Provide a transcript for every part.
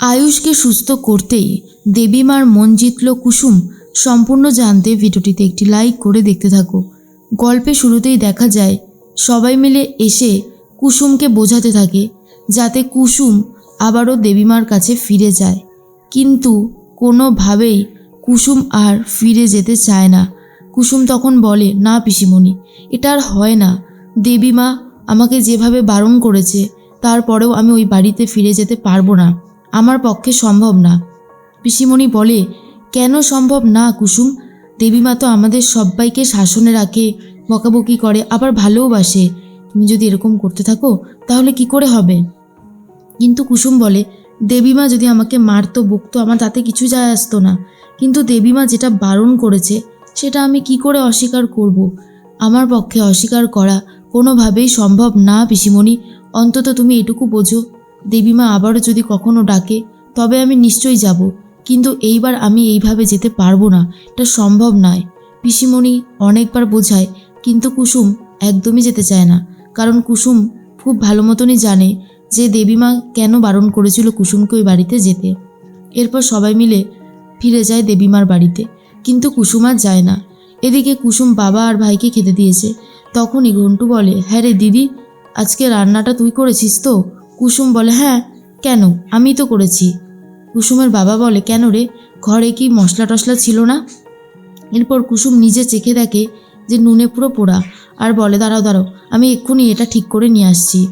আয়ুষকে সুস্থ করতেই দেবীমার মন জিতল কুসুম। সম্পূর্ণ জানতে ভিডিওটিতে একটি লাইক করে দেখতে থাকো। গল্পে শুরুতেই দেখা যায়, সবাই মিলে এসে কুসুমকে বোঝাতে থাকে, যাতে কুসুম আবারও দেবীমার কাছে ফিরে যায়। কিন্তু কোনোভাবেই কুসুম আর ফিরে যেতে চায় না। কুসুম তখন বলে, না পিসিমণি, এটা আর হয় না। দেবীমা আমাকে যেভাবে বারণ করেছে, তারপরেও আমি ওই বাড়িতে ফিরে যেতে পারব না। আমার পক্ষে সম্ভব না। পিসিমণি বলে, কেন সম্ভব না, কুসুম? দেবীমা তো আমাদের সবাইকে শাসনে রাখে, বকাবকি করে, আবার ভালোবাসে তুমি যদি এরকম করতে থাকো, তাহলে কি করে হবে? কিন্তু কুসুম বলে, দেবীমা যদি আমাকে মারতো, বকতো, আমার তাতে কিছু যায় আসতো না। কিন্তু দেবীমা যেটা বারণ করেছে, সেটা আমি কি করে অস্বীকার করব। আমার পক্ষে অস্বীকার করা কোনোভাবেই সম্ভব না, পিসিমণি। অন্তত তুমি এটুকু বোঝো। দেবীমা আবারও যদি কখনো ডাকে, তবে আমি নিশ্চয়ই যাব, কিন্তু এইবার আমি এইভাবে যেতে পারব না, এটা সম্ভব নয়। পিসিমণি অনেকবার বোঝায়, কিন্তু কুসুম একদমই যেতে চায় না, কারণ কুসুম খুব ভালো মতনই জানে যে দেবীমা কেন বারণ করেছিল কুসুমকে ওই বাড়িতে যেতে। এরপর সবাই মিলে ফিরে যায় দেবীমার বাড়িতে, কিন্তু কুসুম আর যায় না। এদিকে কুসুম বাবা আর ভাইকে খেতে দিয়েছে। তখনই ঘন্টু বলে হ্যাঁ রে দিদি, আজকে রান্নাটা তুই করেছিস তো? কুসুম বলে হ্যাঁ কেন? আমি তো করেছি। কুসুমের বাবা বলে, কেন রে? ঘরে কি মশলা টশলা ছিল না? এরপর কুসুম নিজে চেখে দেখে যে নুনে পুরো পোড়া। আর বলে, দাঁড়াও দাঁড়াও, আমি এক্ষুনি এটা ঠিক করে নিয়ে আসছি।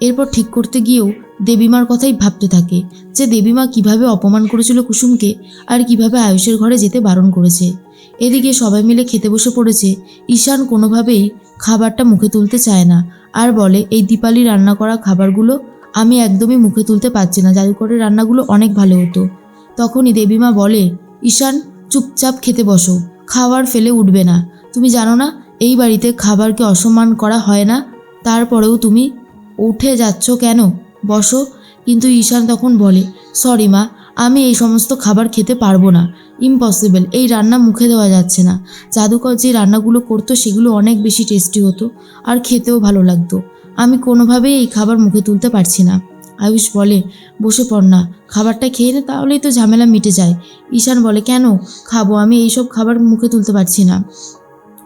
এরপর ঠিক করতে গিয়েও দেবীমার কথাই ভাবতে থাকে যে দেবীমা কীভাবে অপমান করেছিল কুসুমকে আর কীভাবে আয়ুষের ঘরে যেতে বারণ করেছে। এদিকে সবাই মিলে খেতে বসে পড়েছে। ঈশান কোনোভাবেই খাবারটা মুখে তুলতে চায় না। আর বলে, এই দীপালি রান্না করা খাবারগুলো আমি একদমই মুখে তুলতে পারছি না। জাদুকরের রান্নাগুলো অনেক ভালো হতো। তখনই দেবীমা বলে, ঈশান, চুপচাপ খেতে বসো। খাবার ফেলে উঠবে না। তুমি জানো না, এই বাড়িতে খাবারকে অসম্মান করা হয় না? তারপরেও তুমি উঠে যাচ্ছ কেন? বসো। কিন্তু ঈশান তখন বলে, সরি মা, আমি এই সমস্ত খাবার খেতে পারব না। ইম্পসিবল, এই রান্না মুখে দেওয়া যাচ্ছে না। জাদুকর যে রান্নাগুলো করতো, সেগুলো অনেক বেশি টেস্টি হতো আর খেতেও ভালো লাগতো। আমি কোনোভাবেই এই খাবার মুখে তুলতে পারছি না। আয়ুষ বলে, বসে পড় না, খাবারটা খেয়ে নে তাহলেই তো ঝামেলা মিটে যায়। ঈশান বলে, কেন? খাব, আমি এইসব খাবার মুখে তুলতে পারছি না।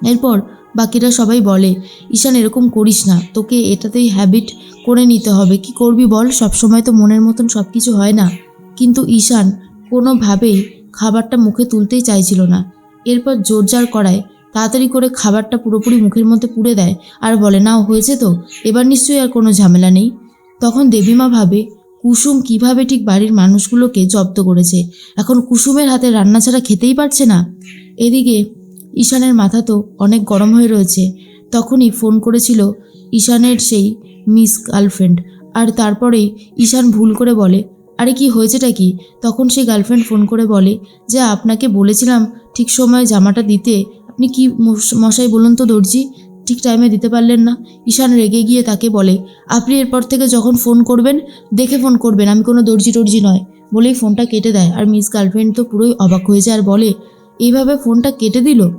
এরপর বাকিরা সবাই বলে, ঈশান, এরকম করিস না। তোকে এটাতেই হ্যাবিট করে নিতে হবে। কি করবি বল? সবসময় তো মনের মতন সব কিছু হয় না। কিন্তু ঈশান কোনোভাবেই খাবারটা মুখে তুলতেই চাইছিল না। এরপর জোরজার করায় তাড়াতাড়ি করে খাবারটা পুরোপুরি মুখের মধ্যে পুড়ে দেয়। আর বলে না হয়েছে তো। এবার নিশ্চয়ই আর কোনো ঝামেলা নেই। তখন দেবীমা ভাবে, কুসুম কীভাবে ঠিক বাড়ির মানুষগুলোকে জব্দ করেছে? এখন কুসুমের হাতে রান্না ছাড়া খেতেই পারছে না? এদিকে ঈশানের মাথা তো অনেক গরম হয়ে রয়েছে। তখনই ফোন করেছিল ঈশানের সেই মিস গার্লফ্রেন্ড। আর তারপরেই ঈশান ভুল করে বলে, আরে, কি হয়েছেটা কি? তখন সেই গার্লফ্রেন্ড ফোন করে বলে, যে আপনাকে বলেছিলাম ঠিক সময় জামাটা দিতে আপনি কি মশ- মশাই বলুন তো দর্জি, ঠিক টাইমে দিতে পারলেন না। ঈশান রেগে গিয়ে তাকে বলে, আপনি এরপর থেকে যখন ফোন করবেন, দেখে ফোন করবেন। আমি কোনো দর্জি টর্জি নয়। বলেই ফোনটা কেটে দেয়। আর মিস গার্লফ্রেন্ড তো পুরোই অবাক হয়ে যায় আর বলে, এইভাবে ফোনটা কেটে দিল?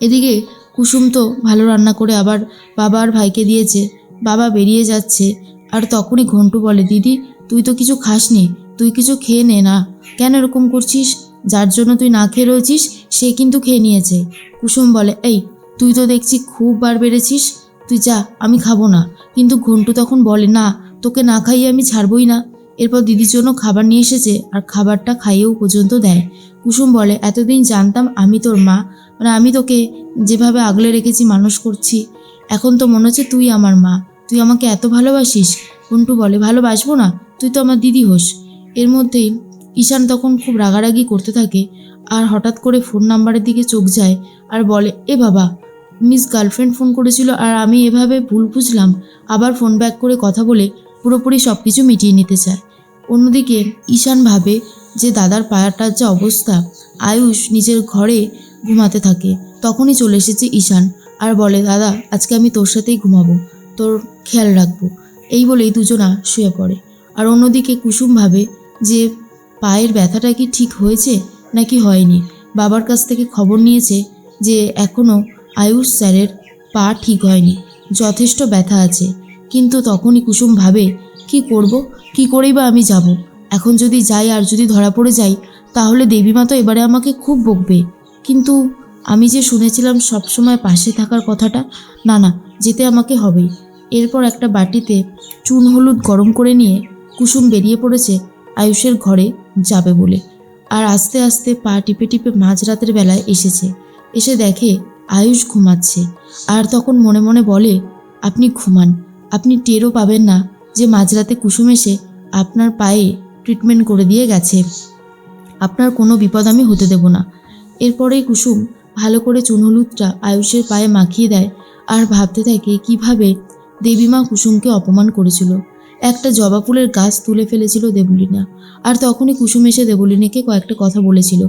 এদিকে কুসুম তো ভালো রান্না করে আবার বাবা আর ভাইকে দিয়েছে। বাবা বেরিয়ে যাচ্ছে। আর তখনই ঘন্টু বলে, দিদি, তুই তো কিছু খাসনি। তুই কিছু খেয়ে নে না। কেন এরকম করছিস? যার জন্য তুই না খেয়ে রয়েছিস, সে কিন্তু খেয়ে নিয়েছে। কুসুম বলে, এই, তুই তো দেখছি খুব বার বেড়েছিস। তুই যা, আমি খাব না। কিন্তু ঘন্টু তখন বলে, না, তোকে না খাইয়ে আমি ছাড়বই না। এরপর দিদির জন্য খাবার নিয়ে এসেছে আর খাবারটা খাইয়েও পর্যন্ত দেয়। কুসুম বলে, এতদিন জানতাম আমি তোর মা। মানে আমি তোকে যেভাবে আগলে রেখেছি, মানুষ করছি। এখন তো মনে হচ্ছে তুই আমার মা। তুই আমাকে এত ভালোবাসিস? ঘন্টু বলে, ভালোবাসবো না। তুই তো আমার দিদি হোস। এর মধ্যেই ঈশান তখন খুব রাগারাগি করতে থাকে আর হঠাৎ করে ফোন নাম্বারের দিকে চোখ যায় আর বলে, এ বাবা, মিস গার্লফ্রেন্ড ফোন করেছিল আর আমি এভাবে ভুল বুঝলাম। আবার ফোন ব্যাক করে কথা বলে পুরোপুরি সব কিছু মিটিয়ে নিতে চায়। অন্যদিকে ঈশান ভাবে যে দাদার পায়াটার যা অবস্থা, আয়ুষ নিজের ঘরে ঘুমাতে থাকে। তখনই চলে এসেছে ঈশান আর বলে, দাদা, আজকে আমি তোর সাথেই ঘুমাবো, তোর খেয়াল রাখব। এই বলেই দুজনা শুয়ে পড়ে। আর অন্যদিকে কুসুম ভাবে যে পায়ের ব্যথাটা কি ঠিক হয়েছে নাকি হয়নি? বাবার কাছ থেকে খবর নিয়েছে যে এখনও আয়ুষ স্যারের পা ঠিক হয়নি, যথেষ্ট ব্যথা আছে। কিন্তু তখনই কুসুম ভাবে, কি করব? কি করেই বা আমি যাব? এখন যদি যাই আর যদি ধরা পড়ে যাই, তাহলে দেবীমা তো এবারে আমাকে খুব বকবে। কিন্তু আমি যে শুনেছিলাম সবসময় পাশে থাকার কথাটা, না না, যেতে আমাকে হবেই। এরপর একটা বাটিতে চুন হলুদ গরম করে নিয়ে কুসুম বেরিয়ে পড়েছে আয়ুষের ঘরে যাবে বলে। আর আস্তে আস্তে পা টিপে টিপে মাঝরাতের বেলায় এসেছে। এসে দেখে আয়ুষ ঘুমাচ্ছে। আর তখন মনে মনে বলে, আপনি ঘুমান। আপনি টেরও পাবেন না যে মাঝরাতে কুসুম এসে আপনার পায়ে ট্রিটমেন্ট করে দিয়ে গেছে। আপনার কোনো বিপদ আমি হতে দেব না। এরপরেই কুসুম ভালো করে চুন হলুদটা আয়ুষের পায়ে মাখিয়ে দেয় আর ভাবতে থাকে কীভাবে দেবীমা কুসুমকে অপমান করেছিল। একটা জবা ফুলের গাছ তুলে ফেলেছিল দেবলীনা। আর তখনই কুসুম এসে দেবলীনাকে কয়েকটা কথা বলেছিল।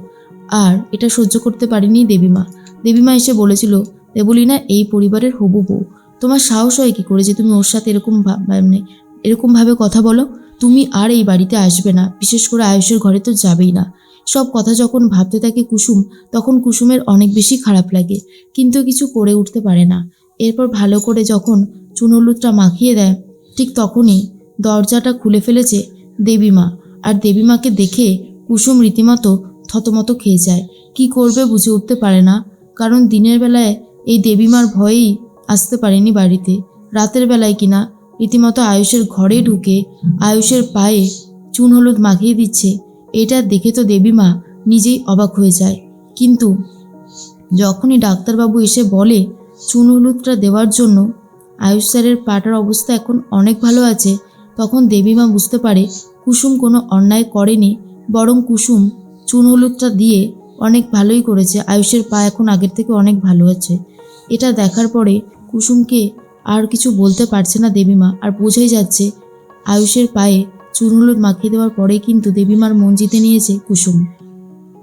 আর এটা সহ্য করতে পারেনি দেবীমা। দেবীমা এসে বলেছিল, দেবলীনা, এই পরিবারের হবু বউ। তোমার সাহস হয় কি করে যে তুমি ওর সাথে এরকম মানে এরকমভাবে কথা বলো? তুমি আর এই বাড়িতে আসবে না। বিশেষ করে আয়ুষের ঘরে তো যাবেই না। সব কথা যখন ভাবতে থাকে কুসুম, তখন কুসুমের অনেক বেশি খারাপ লাগে। কিন্তু কিছু করে উঠতে পারে না। এরপর ভালো করে যখন চুন মাখিয়ে দেয়, ঠিক তখনই দরজাটা খুলে ফেলেছে দেবীমা। আর দেবীমাকে দেখে কুসুম রীতিমতো থতমত খেয়ে যায়। কি করবে বুঝে উঠতে পারে না, কারণ দিনের বেলায় এই দেবীমার ভয়েই আসতে পারেনি বাড়িতে। রাতের বেলায় কিনা রীতিমতো আয়ুষের ঘরে ঢুকে আয়ুষের পায়ে চুন হলুদ মাখিয়ে দিচ্ছে। এটা দেখে তো দেবীমা নিজেই অবাক হয়ে যায়। কিন্তু যখনই ডাক্তারবাবু এসে বলে চুন হলুদটা দেওয়ার জন্য, আয়ুষ স্যারের পাটার অবস্থা এখন অনেক ভালো আছে। তখন দেবীমা বুঝতে পারে কুসুম কোনো অন্যায় করেনি, বরং কুসুম চুন হলুদটা দিয়ে অনেক ভালোই করেছে। আয়ুষের পা এখন আগের থেকে অনেক ভালো আছে। এটা দেখার পরে কুসুমকে আর কিছু বলতে পারছে না দেবীমা, আর বোঝাই যাচ্ছে আয়ুষের পায়ে চুন হলুদ মাখিয়ে দেওয়ার পরে কিন্তু দেবীমার মন জিতে নিয়েছে কুসুম।